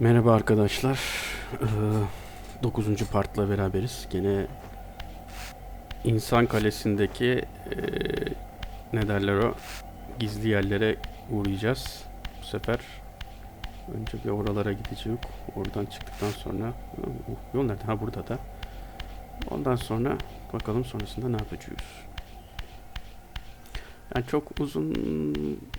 Merhaba arkadaşlar. 9. partla beraberiz. Gene İnsan Kalesi'ndeki eee, ne derler o gizli yerlere uğrayacağız. Bu sefer önce bir oralara gideceğiz. Oradan çıktıktan sonra yol nerede? Ha burada da. Ondan sonra bakalım sonrasında ne yapacağız. Yani çok uzun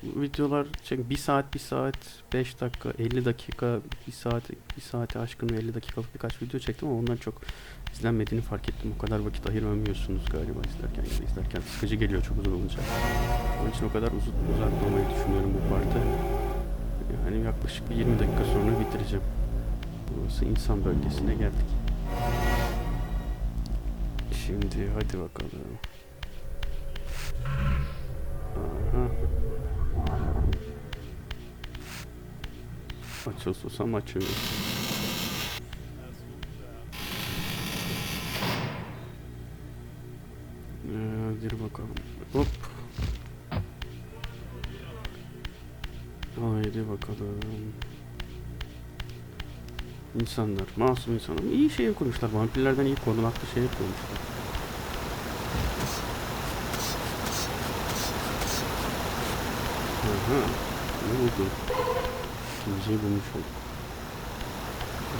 videolar çek 1 saat 1 saat 5 dakika 50 dakika 1 saat 1 saate aşkın 50 dakikalık birkaç video çektim ama ondan çok izlenmediğini fark ettim. O kadar vakit ayıramıyorsunuz galiba izlerken ya da izlerken sıkıcı geliyor çok uzun olunca. Onun için o kadar uzun uzatmamayı düşünüyorum bu partı. Yani yaklaşık bir 20 dakika sonra bitireceğim. Burası insan bölgesine geldik. Şimdi hadi bakalım. Açıl susam açıyor. Ee, hadi bakalım. Hop. Haydi bakalım. İnsanlar, masum insanlar. İyi şey kurmuşlar. Vampirlerden iyi korunaklı şey kurmuşlar. Aha. Ne buldun? Şişirmeceyi bulmuş olduk.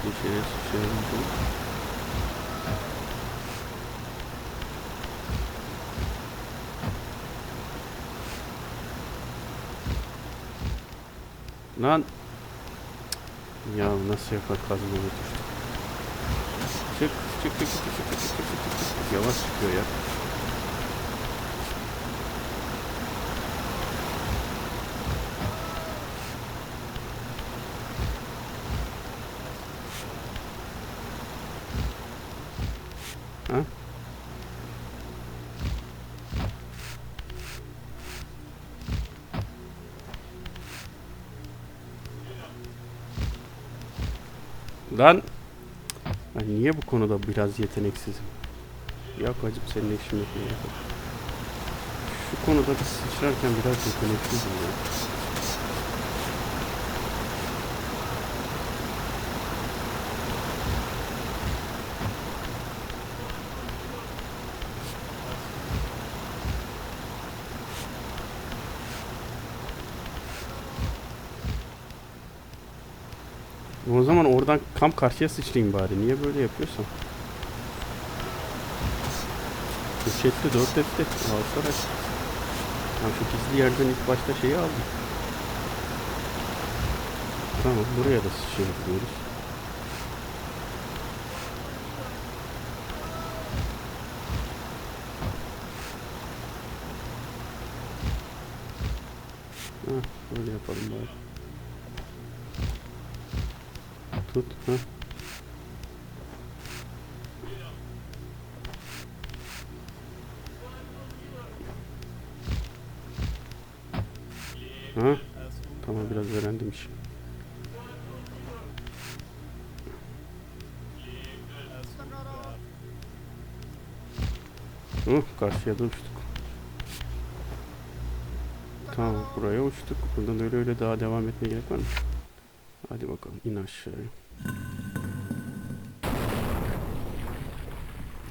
Bir şeyler şişirmiş olduk. Lan ya nasıl yapar kazmaya düştü. Çık çık çık çık çık çık çık çık yavaş çıkıyor ya. Ha? Lan ben niye bu konuda biraz yeteneksizim? Yok hacım senin işin yok. Şu konuda bir sıçrarken biraz yeteneksizim ya. Oradan kam karşıya sıçrayayım bari. Niye böyle yapıyorsam? Üç etti, dört etti. Altı araç. Ben şu gizli yerden ilk başta şeyi aldım. Tamam, buraya da şey yapıyoruz. Biraz öğrendim işi. Hı, karşıya da uçtuk. Tamam buraya uçtuk. Buradan öyle öyle daha devam etmeye gerek var mı? Hadi bakalım in aşağıya.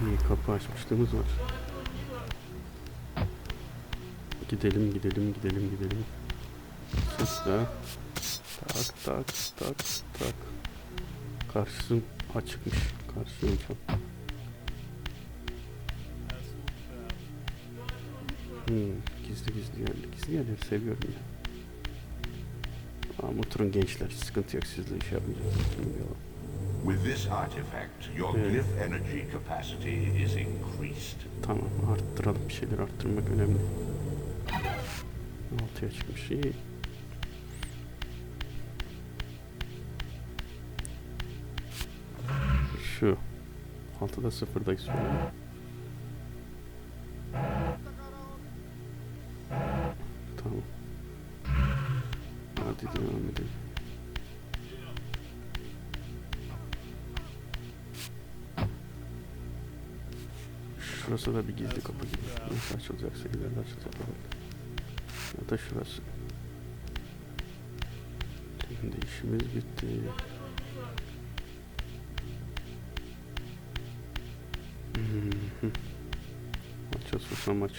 İyi kapı açmışlığımız var. Gidelim gidelim gidelim gidelim. Sesle. Tak tak tak tak. Karşısın açıkmış. Karşı yöntem. Hmm, gizli gizli yerler. Gizli yerleri seviyorum ya. Ama oturun gençler. Sıkıntı yok. Sizle iş yapmayacağız. With this artifact, your Yeah. glyph energy capacity is increased. Tamam arttıralım. Bir şeyler arttırmak önemli. Altıya çıkmış. İyi. Şu. Altıda sıfırda söylüyorum. Tamam. Hadi devam edelim. Şurası da bir gizli kapı gibi. Nasıl açılacaksa ileride açılacak. herhalde. Ya da şurası. Şimdi işimiz bitti. Maça susam maç.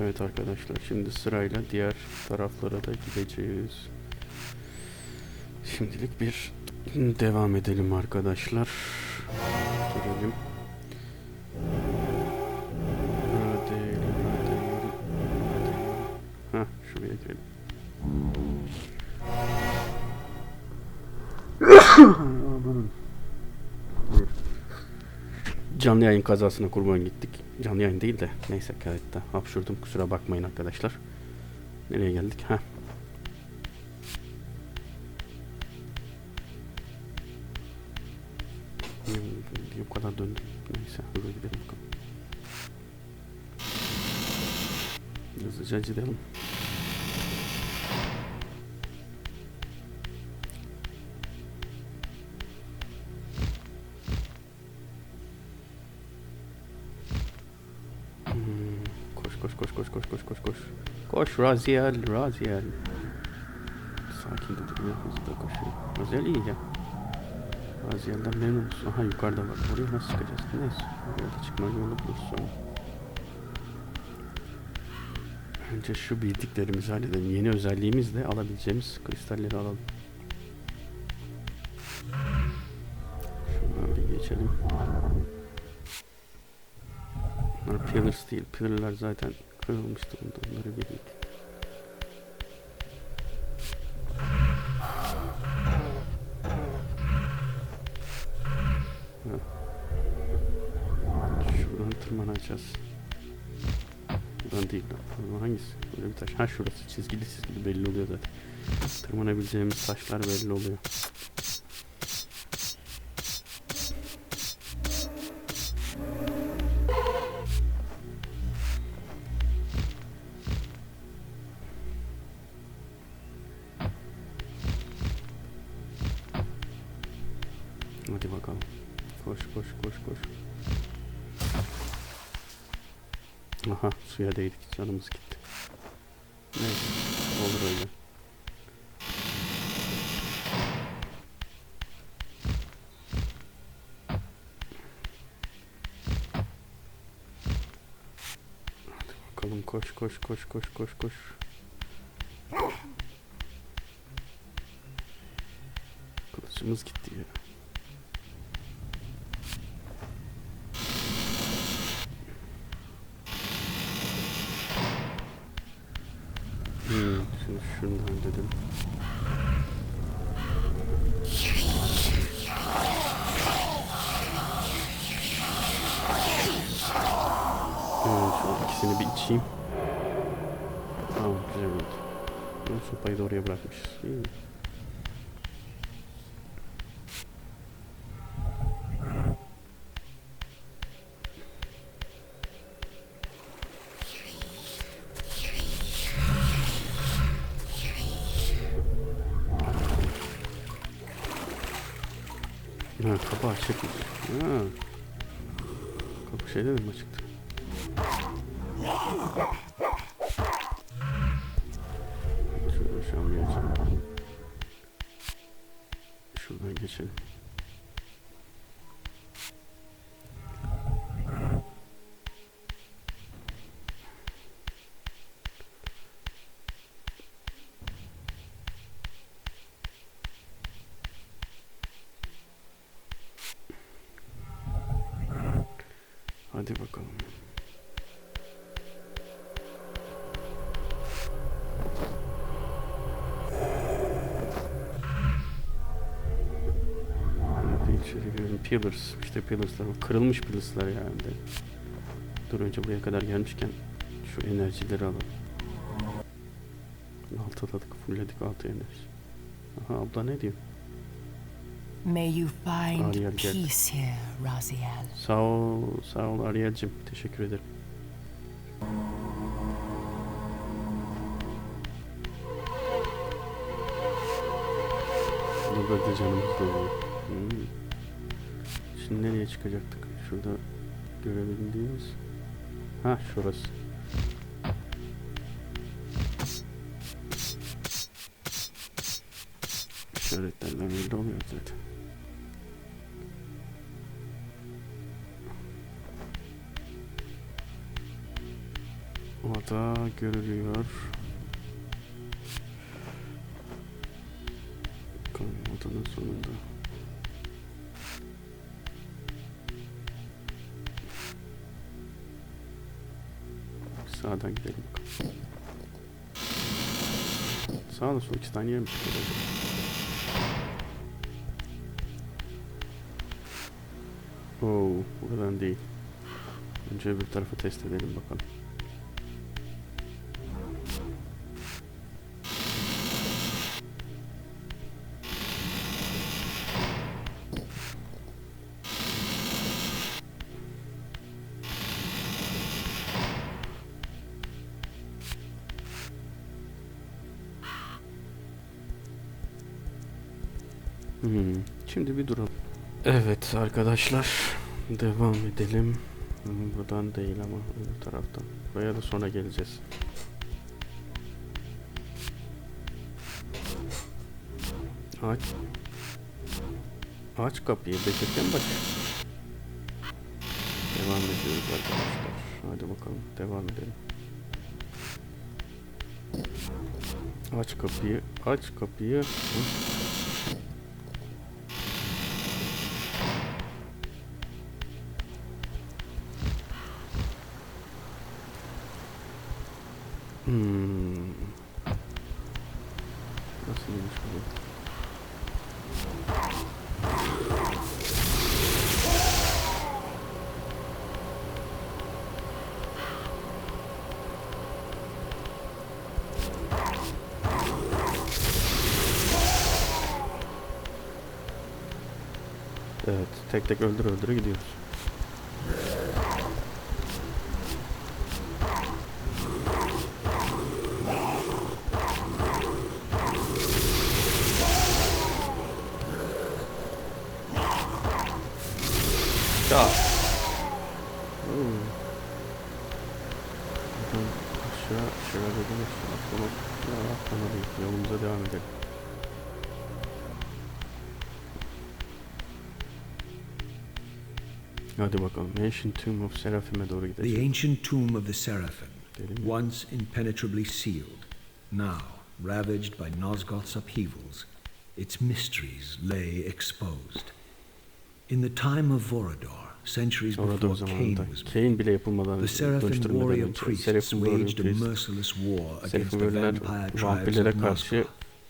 Evet arkadaşlar şimdi sırayla diğer taraflara da gideceğiz. Şimdilik bir devam edelim arkadaşlar. Görelim. Canlı yayın kazasına kurban gittik. Canlı yayın değil de neyse kayıtta. Hapşurdum kusura bakmayın arkadaşlar. Nereye geldik? Ha. Bu kadar döndüm. Neyse hızlı gidelim bakalım. Hızlıca gidelim. Koş Raziel, Raziel. Sakin de duruyor, hızlı koşuyor. Raziel iyi ya. Raziel'den memnun musun? Aha yukarıda var. Oraya nasıl çıkacağız? Neyse. Oraya da çıkma yolu buluruz. Önce şu bildiklerimizi halledelim. Yeni özelliğimizle alabileceğimiz kristalleri alalım. Şuradan bir geçelim. Bunlar pillars değil. Pillarlar zaten kırılmış durumda. Onları bildik. Ha. Şuradan tırmanacağız. Buradan değil lan. Hangisi? Böyle bir taş. Ha şurası çizgili çizgili belli oluyor zaten. Tırmanabileceğimiz taşlar belli oluyor. Koş koş koş koş koş koş. Kılıcımız gitti ya. Ha kapı açıkmış. Ha. Kapı şey dedim açıktı. Hadi bakalım. İçeri girelim. Pillars. İşte pillarslar. Kırılmış pillarslar yani. Dur önce buraya kadar gelmişken şu enerjileri alalım. Altı atadık, fullledik altı enerji. Aha abla ne diyor? May you find Ariel geldi. peace here, Raziel. Sağ ol, sağ ol Ariel'cim. Teşekkür ederim. Burada da canımız doluyor. Hmm. Şimdi nereye çıkacaktık? Şurada görebildiğimiz. Ha şurası. Görülüyor. Bakalım odanın sonunda. Sağdan gidelim bakalım. Sağda sol iki tane çıkıyor. Oo, buradan değil. Önce öbür tarafı test edelim bakalım. Duralım. Evet arkadaşlar devam edelim. Buradan değil ama öbür taraftan. Buraya da sonra geleceğiz. Aç. Aç kapıyı Bekirken bak. Devam ediyoruz arkadaşlar. Hadi bakalım devam edelim. Aç kapıyı, aç kapıyı. Hmm. Nasılmış bu? Evet, tek tek öldür öldüre gidiyoruz. Atlama. Ya atlama. Yolumuza devam edelim. Hadi bakalım. Ancient Tomb of Seraphim'e doğru The ancient tomb of the Seraphim, once impenetrably sealed, now ravaged by Nosgoth's upheavals, its mysteries lay exposed. In the time of Vorador, centuries Orada o before zamanında. Cain was born, Cain bile yapılmadan the Seraphim dönüştürmeden warrior önce. priests Seraphim Warrior waged a Priest. merciless war against Seraphim the Warrior'lar vampire tribes vampirlere of karşı.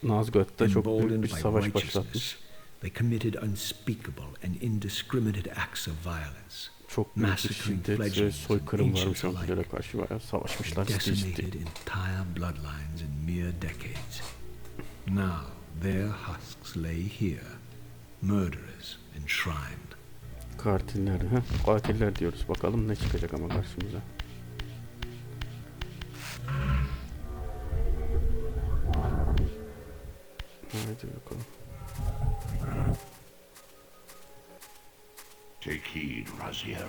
Nazgûth'ta çok büyük bir savaş righteousness, başlatmış. they committed unspeakable and indiscriminate acts of violence. Çok büyük bir Massacring şiddet ve soykırım varmış vampirlere karşı bayağı savaşmışlar ciddi decimated ciddi. entire bloodlines in mere decades. Now their husks lay here, murderers enshrined. Katiller, heh, katiller diyoruz. Bakalım ne çıkacak ama karşımıza. Hadi bakalım. Take heed, Raziel.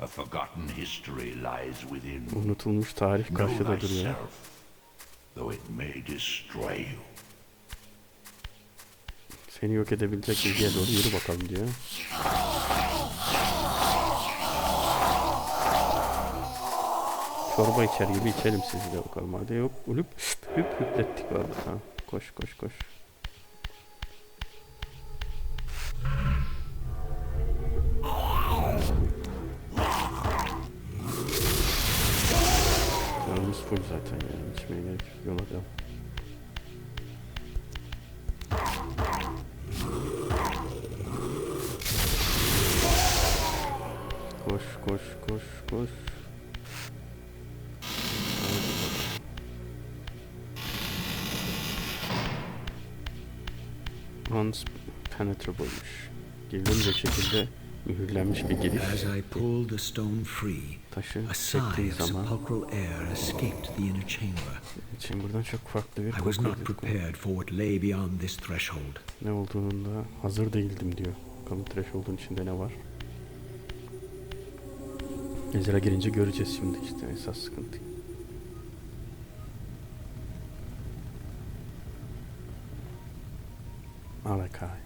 A forgotten history lies within. Unutulmuş tarih karşıda duruyor. though it may destroy you. Seni yok edebilecek bilgiye doğru yürü bakalım diyor. Çorba içer gibi içelim sizi de bakalım. Hadi yok. Ulup hüp hüplettik vardı. Ha. Koş koş koş. Once penetrable'mış. Girilemeyecek şekilde mühürlenmiş bir giriş. As I pulled the stone free, Taşı of zaman sepulchral air escaped the inner chamber. için buradan çok farklı bir I koku was not geliyor. prepared for what lay beyond this threshold. Ne olduğunda hazır değildim diyor. Bakalım threshold'un içinde ne var. Ezra girince göreceğiz şimdi işte esas sıkıntı. Malakai.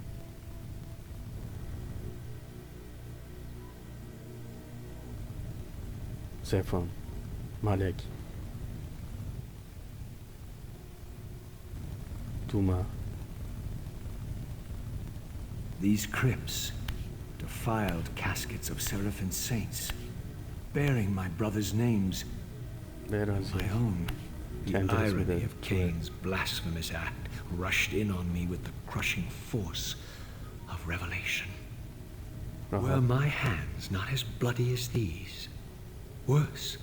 Zefon. Malek. Duma. These crypts, defiled caskets of Seraphim saints, bearing my brother's names, my own. The irony of Cain's blasphemous act rushed in on me with the crushing force of revelation. Were my hands not as bloody as these? Worse,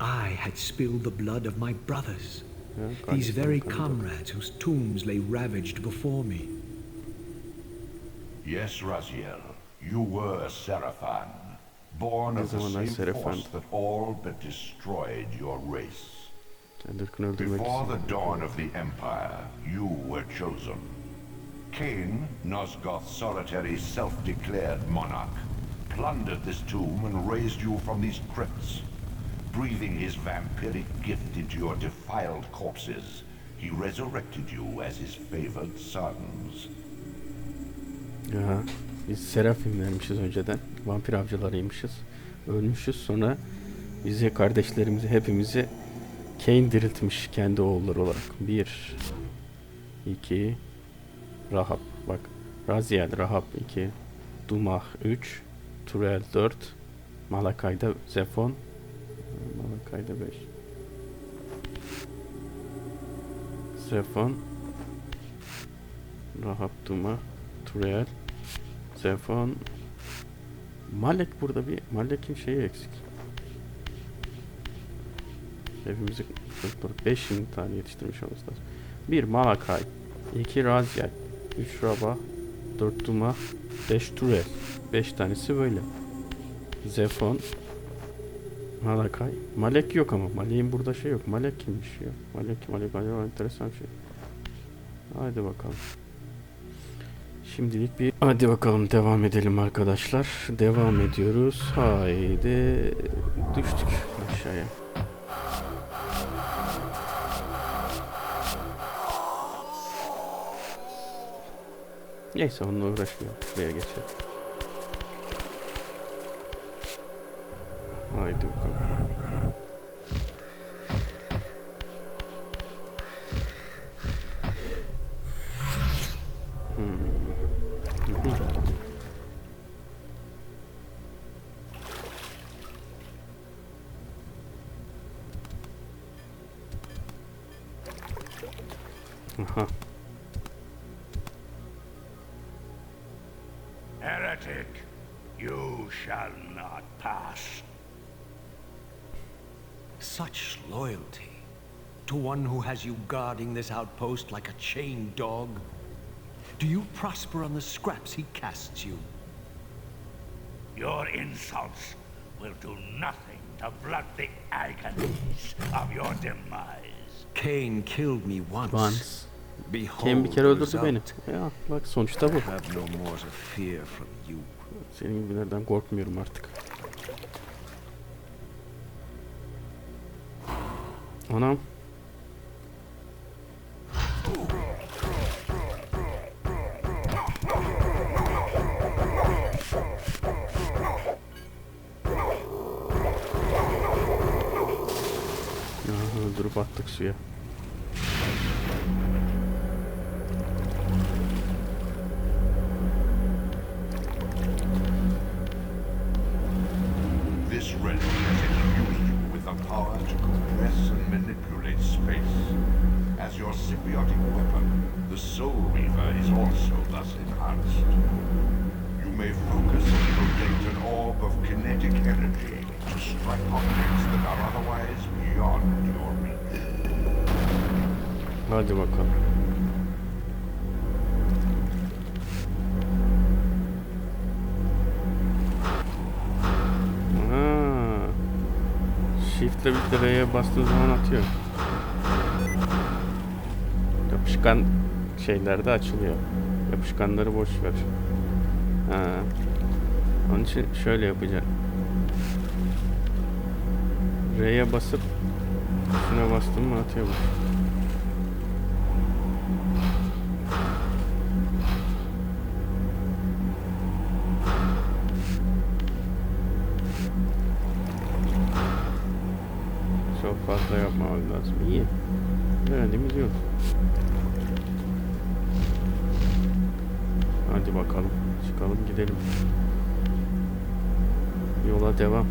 I had spilled the blood of my brothers, Ya, these very comrades whose tombs lay ravaged before me. Yes, Raziel, you were Seraphan, born of the zamanlar same Seraphan. force that all but destroyed your race. Kendi ırkını öldürmek Before the dawn of the Empire, you were chosen. Cain, Nosgoth's solitary self-declared monarch, plundered this tomb and raised you from these crypts. Breathing his vampiric gift into your defiled corpses, he resurrected you as his favored sons. Ya, biz Serafimlermişiz önceden. Vampir avcılarıymışız. Ölmüşüz sonra bizi kardeşlerimizi hepimizi Cain diriltmiş kendi oğulları olarak. Bir, iki, Rahab. Bak Raziel, Rahab iki, Dumah üç, Turel dört, Malakay'da Zefon, Malakay'da beş. Zefon, Rahab, Dumah, Turel, Zefon, Malek burada bir Malek'in şeyi eksik. Hepimizi 5 tane yetiştirmiş olması lazım. 1 Malakay, 2 Raziel, 3 Raba, 4 Duma, 5 Turel. 5 tanesi böyle. Zefon, Malakay. Malek yok ama. Malek'in burada şey yok. Malek kimmiş ya? Malek, Malek acaba enteresan şey. Haydi bakalım. Şimdilik bir hadi bakalım devam edelim arkadaşlar. Devam ediyoruz. Haydi düştük aşağıya. Neyse onunla uğraşmayalım. Şuraya geçelim. Haydi bakalım. Heretic, you shall not pass. Such loyalty to one who has you guarding this outpost like a chained dog? Do you prosper on the scraps he casts you? Your insults will do nothing to blunt the agonies of your demise. Cain killed me once. Once. Kim bir kere öldürdü beni. Ya bak sonuçta bu. Senin gibilerden korkmuyorum artık. Anam. Ya öldürüp attık suya. Symbiotic weapon, the Soul Reaver is also thus enhanced. You may focus and project an orb of kinetic energy to strike objects that are otherwise beyond your reach. Hadi bakalım. Ha. Ah. Shift'le birlikte R'ye bastığın zaman atıyor. yapışkan şeylerde açılıyor. Yapışkanları boş ver. Ha. Onun için şöyle yapacağım. R'ye basıp şuna bastım mı atıyor bu. Çok fazla yapmamız lazım. İyi. Öğrendiğimiz yok. Hadi bakalım. Çıkalım gidelim. Yola devam.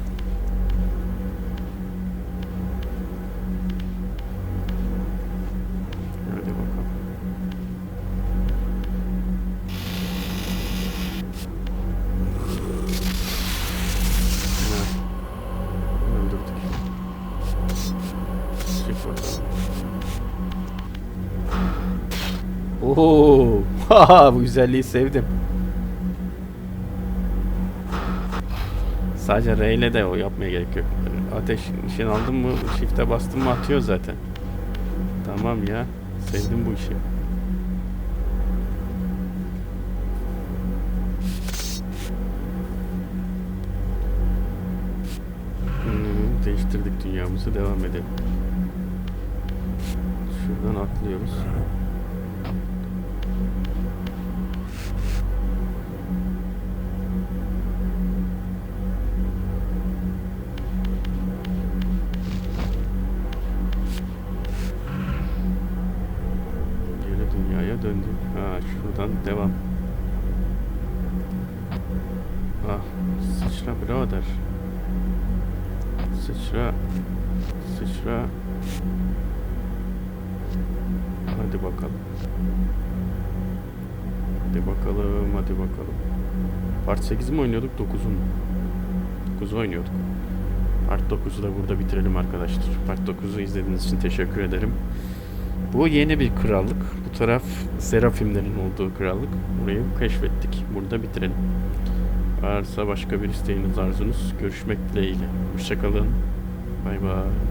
Haha, bu güzelliği sevdim. Sadece R ile de o yapmaya gerek yok. Ateş nişan aldın mı, shift'e bastın mı atıyor zaten. Tamam ya, sevdim bu işi. Hmm, değiştirdik dünyamızı, devam edelim. Şuradan atlıyoruz. Dünyaya döndük. Ha şuradan devam. Ah sıçra birader. Sıçra. Sıçra. Hadi bakalım. Hadi bakalım, hadi bakalım. Part 8 mi oynuyorduk, 9'u mu? 9'u oynuyorduk. Part 9'u da burada bitirelim arkadaşlar. Part 9'u izlediğiniz için teşekkür ederim. Bu yeni bir krallık. Taraf Serafimlerin olduğu krallık. Burayı keşfettik. Burada bitirelim. Varsa başka bir isteğiniz, arzunuz görüşmek dileğiyle. Hoşçakalın. Bay bay.